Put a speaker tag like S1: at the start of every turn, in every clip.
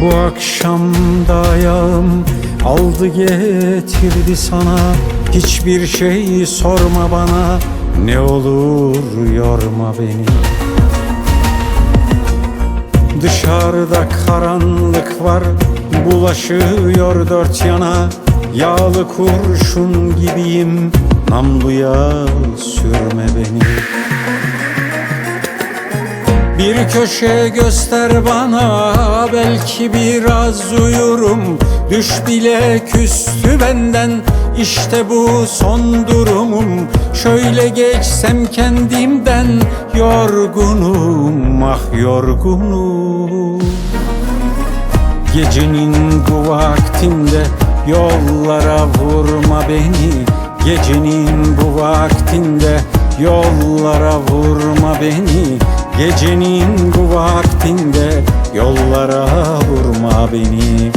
S1: Bu akşam da ayağım aldı getirdi sana. Hiçbir şey sorma bana. Ne olur yorma beni. Dışarıda karanlık var Bulaşıyor dört yana. Yağlı kurşun gibiyim Namluya sürme beni Bir köşe göster bana Belki biraz uyurum. Düş bile küstü benden İşte bu son durumum. Şöyle geçsem kendimden Yorgunum ah yorgunum. Gecenin bu vaktinde Yollara vurma beni. Gecenin bu vaktinde Yollara vurma beni Gecenin bu vaktinde Yollara vurma beni.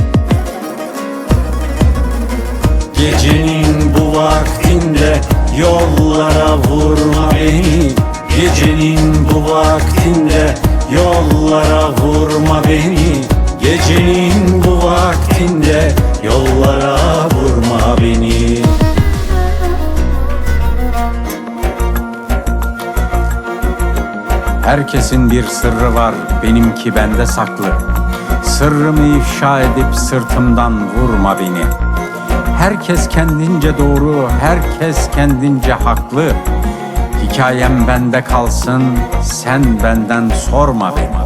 S1: Gecenin bu vaktinde Yollara vurma beni. Gecenin bu vaktinde Yollara vurma beni. Gecenin Herkesin bir sırrı var benimki bende saklı. Sırrımı ifşa edip sırtımdan vurma beni. Herkes kendince doğru, herkes kendince haklı. Hikayem bende kalsın, sen benden sorma beni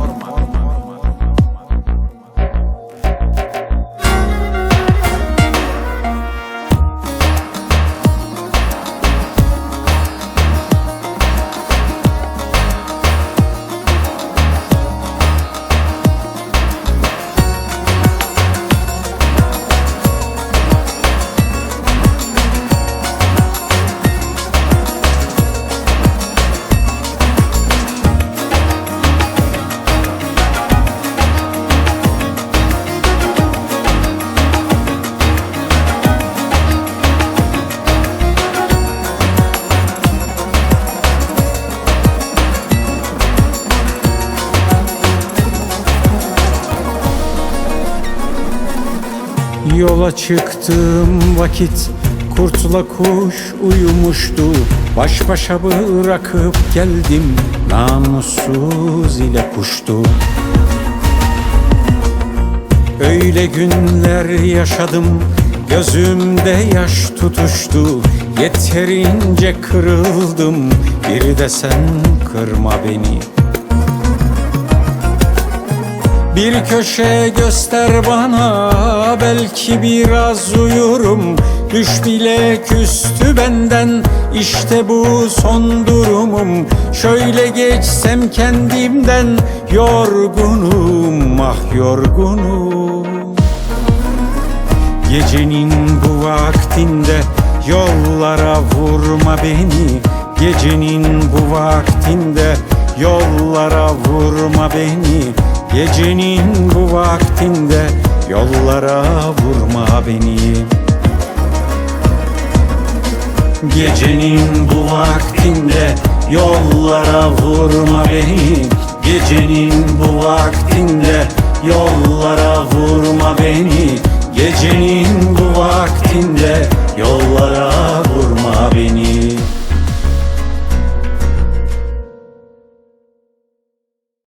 S1: Yola çıktığım vakit kurtla kuş uyumuştu. Baş başa bırakıp geldim namussuz ile kuştu. Öyle günler yaşadım Gözümde yaş tutuştu. Yeterince kırıldım Bir de sen kırma beni Bir köşe göster bana Belki biraz uyurum. Düş bile küstü benden İşte bu son durumum. Şöyle geçsem kendimden Yorgunum ah yorgunum. Gecenin bu vaktinde Yollara vurma beni. Gecenin bu vaktinde Yollara vurma beni Gecenin bu vaktinde Yollara vurma beni. Gecenin bu vaktinde Yollara vurma beni. Gecenin bu vaktinde Yollara vurma beni. Gecenin bu vaktinde